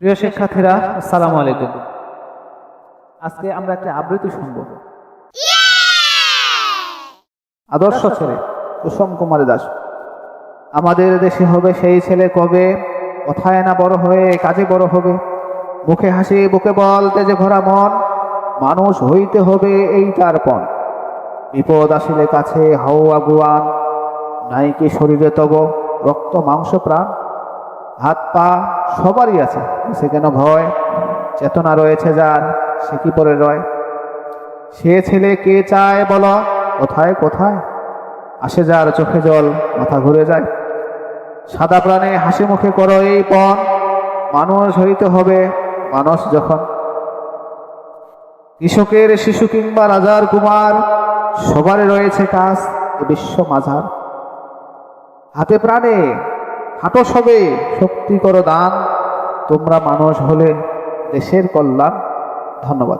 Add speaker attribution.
Speaker 1: প্রিয় শিক্ষার্থীরা আসসালামু আলাইকুম। আজকে আমরা একটা আবৃত্তি শুনব। আদর্শ ছেলে কুসুম কুমারী দাস। আমাদের দেশে হবে সেই ছেলে কবে? কথায় না বড় হয়ে কাজে বড় হবে। মুখে হাসি বুকে বল তেজে ভরা মন। মানুষ হইতে হবে এই তার পণ। বিপদ আসিলে কাছে হাও আগুয়ান নাই কি শরীরে তব রক্ত মাংস প্রাণ। হাত পা সবারই আছে। সে কেন ভয়? চেতনা রয়েছে যার, সে কি পরে রয়? সে ছেলে কে চায় বল? কোথায় কোথায়? আসে যার চোখে জল, মাথা ঘুরে যায়। সাদা প্রাণে হাসি মুখে করো এই পণ মানুষ হইতে হবে মানুষ যখন। কৃষকের শিশু কিংবা রাজার কুমার সবারই রয়েছে কাজ বিশ্ব মাঝার। হাতে প্রাণে হাঁটো সবে শক্তি করো দান। তোমরা মানুষ হলে দেশের কল্যাণ। ধন্যবাদ।